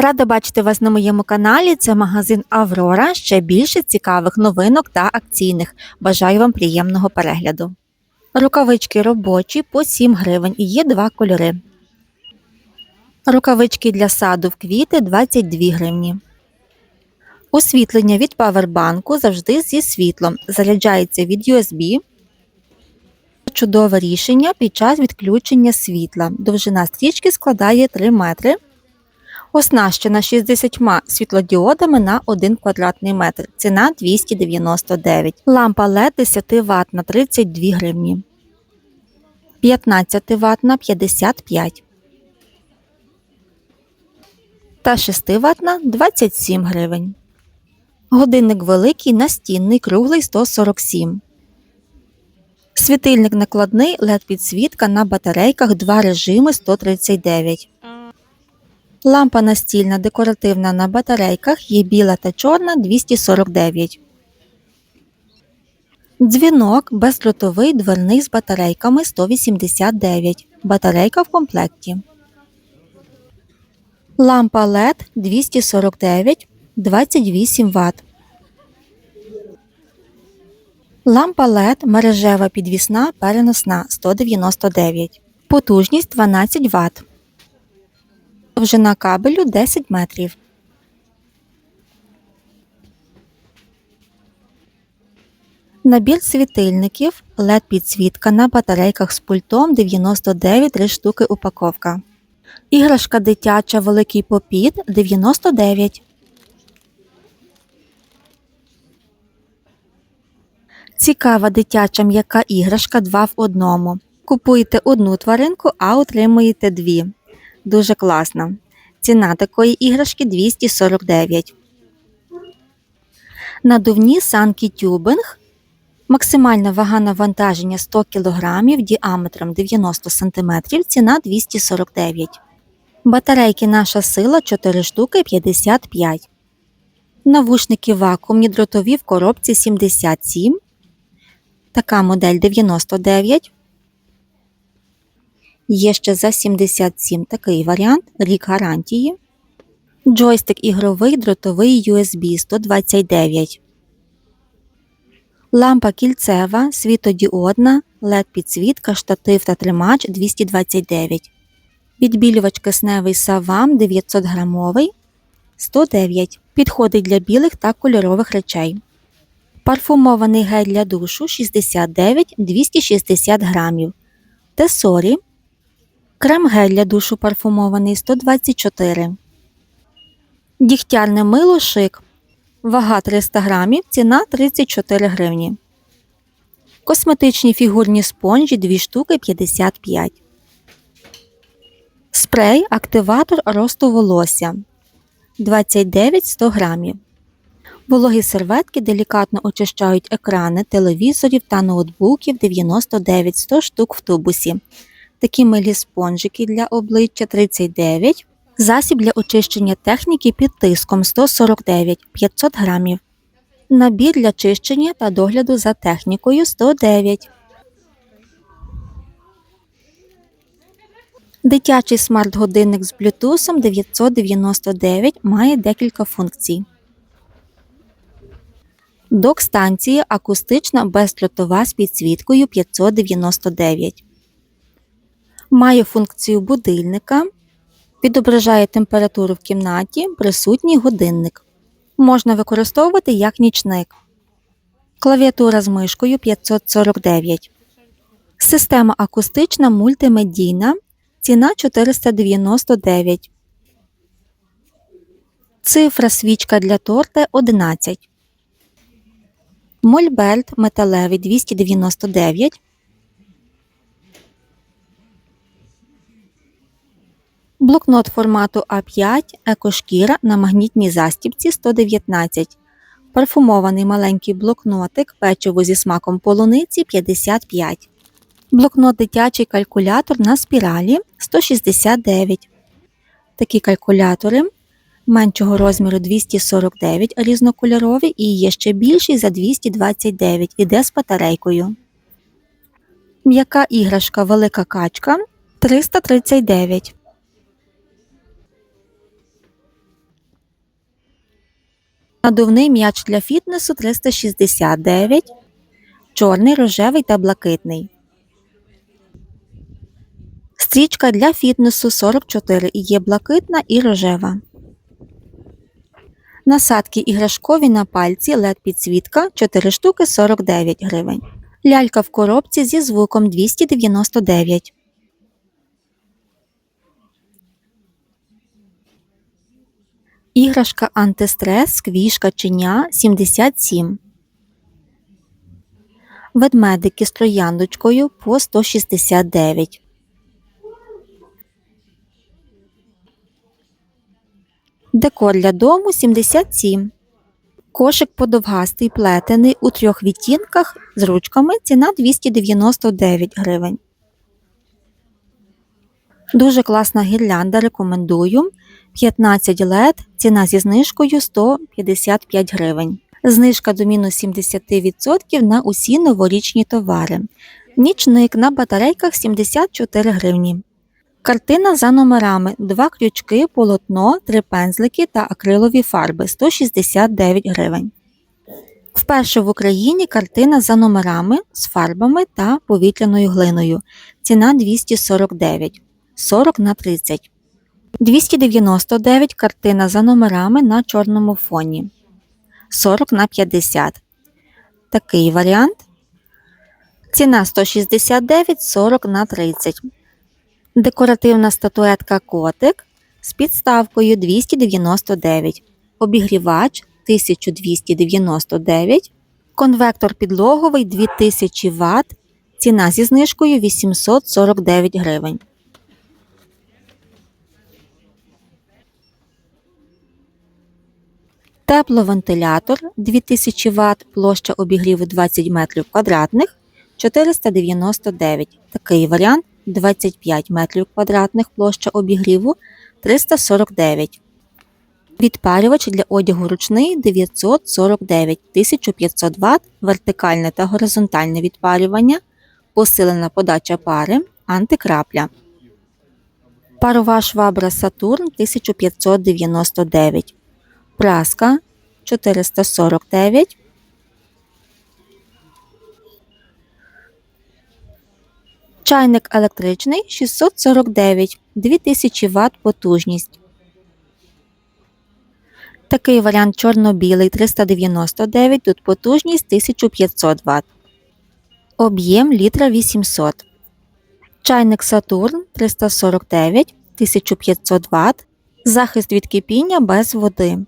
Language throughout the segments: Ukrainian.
Рада бачити вас на моєму каналі. Це магазин Аврора. Ще більше цікавих новинок та акційних. Бажаю вам приємного перегляду. Рукавички робочі по 7 гривень і є два кольори. Рукавички для саду в квіти 22 гривні. Освітлення від павербанку завжди зі світлом. Заряджається від USB. Чудове рішення під час відключення світла. Довжина стрічки складає 3 метри. Оснащена 60 світлодіодами на 1 квадратний метр. Ціна 299. Лампа LED 10 Вт на 32 гривні. 15 Вт на 55. Та 6 Вт на 27 гривень. Годинник великий настінний круглий 147. Світильник накладний LED підсвітка на батарейках 2 режими 139. Лампа настільна декоративна на батарейках є біла та чорна 249. Дзвінок бездротовий дверний з батарейками 189. Батарейка в комплекті. Лампа LED 249 28 Вт. Лампа LED мережева підвісна переносна 199. Потужність 12 Вт. Довжина кабелю 10 метрів. Набір світильників LED підсвітка на батарейках з пультом 99 3 штуки упаковка. Іграшка дитяча великий попіт 99. Цікава дитяча м'яка іграшка 2 в одному. Купуєте одну тваринку, а отримуєте дві. Дуже класно. Ціна такої іграшки 249. Надувні санки тюбинг. Максимальна вага навантаження 100 кг діаметром 90 см. Ціна 249. Батарейки наша сила 4 штуки 55. Навушники вакуумні дротові в коробці 77. Така модель 99. Є ще за 77 такий варіант, рік гарантії. Джойстик ігровий дротовий USB 129. Лампа кільцева, світодіодна, LED підсвітка, штатив та тримач 229. Відбілювач кисневий Савам 900 грамовий 109. Підходить для білих та кольорових речей. Парфумований гель для душу 69 260 грамів. Тесорі Крем-гель для душу парфумований 124. Дігтярне мило шик. Вага 300 грамів, ціна 34 гривні. Косметичні фігурні спонжі 2 штуки 55. Спрей активатор росту волосся 29 100 грамів. Вологі серветки делікатно очищають екрани телевізорів та ноутбуків 99 100 штук в тубусі такі милі спонжики для обличчя 39, засіб для очищення техніки під тиском 149 500 грамів, набір для чищення та догляду за технікою 109. Дитячий смарт-годинник з Bluetooth 999 має декілька функцій. Док-станція акустична бездротова з підсвіткою 599 має функцію будильника, відображає температуру в кімнаті, присутній годинник. Можна використовувати як нічник. Клавіатура з мишкою 549. Система акустична мультимедійна. Ціна 499. Цифра свічка для торта 11. Мольберт металевий 299. Блокнот формату А5 екошкіра на магнітній застібці 119. Парфумований маленький блокнотик печиво зі смаком полуниці 55. Блокнот дитячий калькулятор на спіралі 169. Такі калькулятори меншого розміру 249 різнокольорові і є ще більший за 229 іде з батарейкою. М'яка іграшка велика качка 339. Надувний м'яч для фітнесу 369, чорний, рожевий та блакитний. Стрічка для фітнесу 44 і є блакитна і рожева. Насадки іграшкові на пальці LED підсвітка 4 штуки 49 гривень. Лялька в коробці зі звуком 299. Іграшка антистрес сквіш каченя 77. Ведмедики з трояндочкою по 169. Декор для дому 77. Кошик подовгастий плетений у трьох відтінках з ручками ціна 299 гривень. Дуже класна гірлянда, рекомендую. 15 LED, ціна зі знижкою 155 гривень. Знижка до мінус 70% на усі новорічні товари. Нічник на батарейках 74 гривні. Картина за номерами, два крючки, полотно, три пензлики та акрилові фарби 169 гривень. Вперше в Україні картина за номерами з фарбами та повітряною глиною. Ціна 249 40 на 30. 299 картина за номерами на чорному фоні. 40 на 50. Такий варіант. Ціна 169 40 на 30. Декоративна статуетка котик з підставкою 299. Обігрівач 1299. Конвектор підлоговий 2000 Вт. Ціна зі знижкою 849 гривень. Тепловентилятор 2000 Вт, площа обігріву 20 метрів квадратних 499. Такий варіант 25 метрів квадратних площа обігріву 349. Відпарювач для одягу ручний 949 1500 Вт, вертикальне та горизонтальне відпарювання, посилена подача пари, антикрапля. Парова швабра Сатурн 1599. Праска 449. Чайник електричний 649 2000 Вт потужність. Такий варіант чорно-білий 399, тут потужність 1500 Вт. Об'єм літра 800. Чайник Сатурн 349 1500 Вт. Захист від кипіння без води.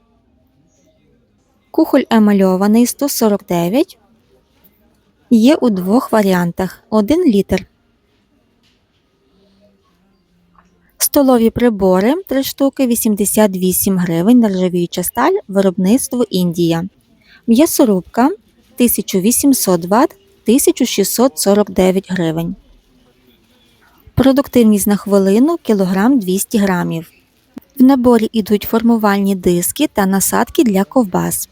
Кухоль емальований 149. Є у двох варіантах 1 літр. Столові прибори 3 штуки 88 гривень нержавіюча сталь виробництво Індія. М'ясорубка 1800 Вт 1649 гривень. Продуктивність на хвилину кілограм 200 грамів. В наборі йдуть формувальні диски та насадки для ковбас.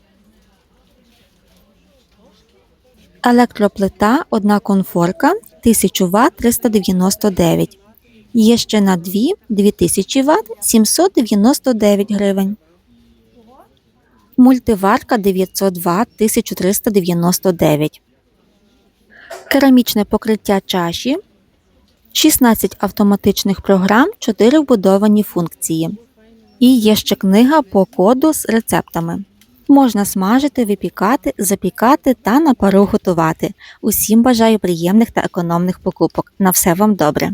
Електроплита одна конфорка 1000 Вт 399 Є ще на 2 2000 Вт 799 гривень. Мультиварка 900 Вт 1399. Керамічне покриття чаші. 16 автоматичних програм, 4 вбудовані функції. І є ще книга по коду з рецептами. Можна смажити, випікати, запікати та на пару готувати. Усім бажаю приємних та економних покупок. На все вам добре!